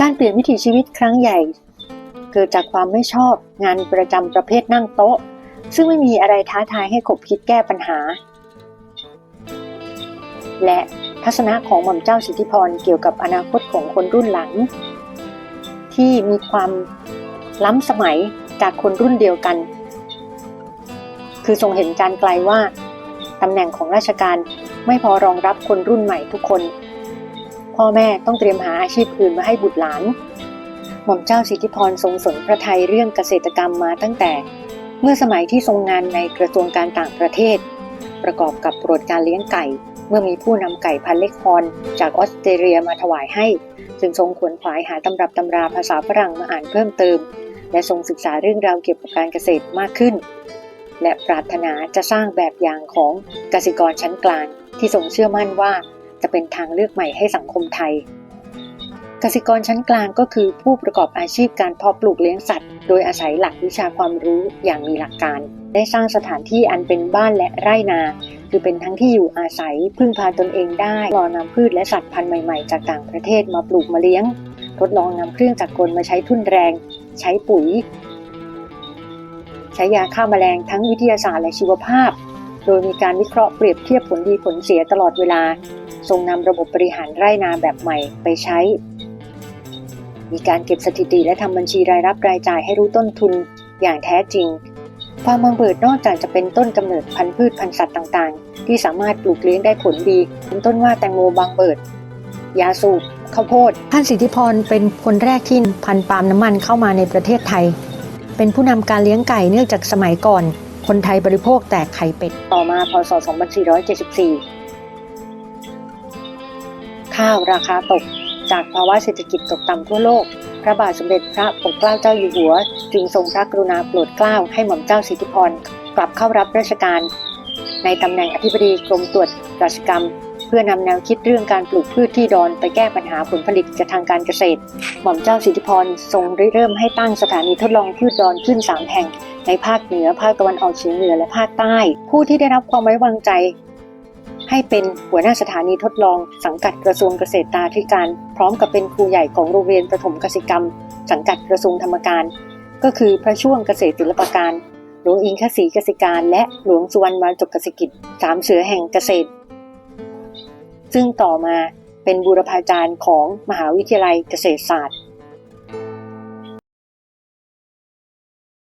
การเปลี่ยนวิถีชีวิตครั้งใหญ่ เกิดจากความไม่ชอบงานประจำประเภทนั่งโต๊ะ ซึ่งไม่มีอะไรท้าทายให้ขบคิดแก้ปัญหา และทัศนะของหม่อมเจ้าสิทธิพรเกี่ยวกับอนาคตของคนรุ่นหลัง ที่มีความล้ำสมัยจากคนรุ่นเดียวกัน คือทรงเห็นการไกลว่าตำแหน่งของราชการไม่พอรองรับคนรุ่นใหม่ทุกคน พ่อแม่ต้องเตรียมหาอาชีพอื่นมาให้บุตรหลาน หม่อมเจ้าสิทธิพรทรงสนพระไทยเรื่องเกษตรกรรมมาตั้งแต่ เมื่อสมัยที่ทรงงานในกระทรวงการต่างประเทศ ประกอบกับโปรดการเลี้ยงไก่ เมื่อมีผู้นำไก่พันเล็กฮอนจากออสเตรเลียมาถวายให้ จึงทรงขวนขวายหาตำรับตำราภาษาฝรั่งมาอ่านเพิ่มเติม และทรงศึกษาเรื่องราวเกี่ยวกับการเกษตรมากขึ้น และปรารถนาจะสร้างแบบอย่างของเกษตรกรชั้นกลางที่ทรงเชื่อมั่นว่า จะเป็นทางเลือกใหม่ให้สังคมไทยเกษตรกรชั้นกลางก็คือผู้ประกอบอาชีพการเพาะปลูกเลี้ยงสัตว์ โดยอาศัยหลักวิชาความรู้อย่างมีหลักการ ได้สร้างสถานที่อันเป็นบ้านและไร่นา คือเป็นทั้งที่อยู่อาศัยพึ่งพาตนเองได้รอนำพืชและสัตว์พันธุ์ใหม่ๆ จากต่างประเทศมาปลูกมาเลี้ยง ทดลองนำเครื่องจักรกลมาใช้ทุ่นแรง ใช้ปุ๋ย ใช้ยาฆ่าแมลงทั้งวิทยาศาสตร์และชีวภาพ โดยมีการวิเคราะห์เปรียบเทียบผลดีผลเสียตลอดเวลาทรงนำระบบบริหารไร่นาแบบใหม่ไปใช้ มีการเก็บสถิติและทำบัญชีรายรับรายจ่ายให้รู้ต้นทุนอย่างแท้จริงฟาร์มบางเบิดนอกจากจะเป็นต้นกำเนิดพันธุ์พืชพันธุ์สัตว์ต่างๆ ที่สามารถปลูกเลี้ยงได้ผลดีเป็นต้นว่าแตงโมบางเบิด ยาสูบข้าวโพดท่านสิทธิพรเป็นคนแรกที่พันธุ์ปาล์มน้ำมันเข้ามาในประเทศไทย เป็นผู้นำการเลี้ยงไก่เนื่องจากสมัยก่อน คนไทยบริโภคแต่ไข่เป็ด ต่อมาพศ 2474 ข้าวราคาตก จากภาวะเศรษฐกิจตกต่ำทั่วโลก พระบาทสมเด็จพระปกเกล้าเจ้าอยู่หัว จึงทรงพระกรุณาโปรดเกล้าให้หม่อมเจ้าสิทธิพรกลับเข้ารับราชการ ในตำแหน่งอธิบดีกรมตรวจราชกรรม พื่อนำแนวคิดเรื่องการปลูกพืชที่ดอนไปแก้ปัญหาผลผลิตจากทางการเกษตร หม่อมเจ้าสิทธิพรทรงริเริ่มให้ตั้งสถานีทดลองพืชดอนขึ้นสามแห่ง ในภาคเหนือภาคตะวันออกเฉียงเหนือและภาคใต้ ผู้ที่ได้รับความไว้วางใจ ให้เป็นหัวหน้าสถานีทดลอง สังกัดกระทรวงเกษตรตาธิการ พร้อมกับเป็นครูใหญ่ของโรงเรียนประถมกสิกรรม สังกัดกระทรวงธรรมการ ก็คือพระช่วงเกษตรศิลปการหลวงอิงคศรีกสิการ และหลวงสุวรรณวาจกกสิกิจสามเสือแห่งเกษตร ซึ่งต่อมาเป็นบูรพาจารย์ของมหาวิทยาลัยเกษตรศาสตร์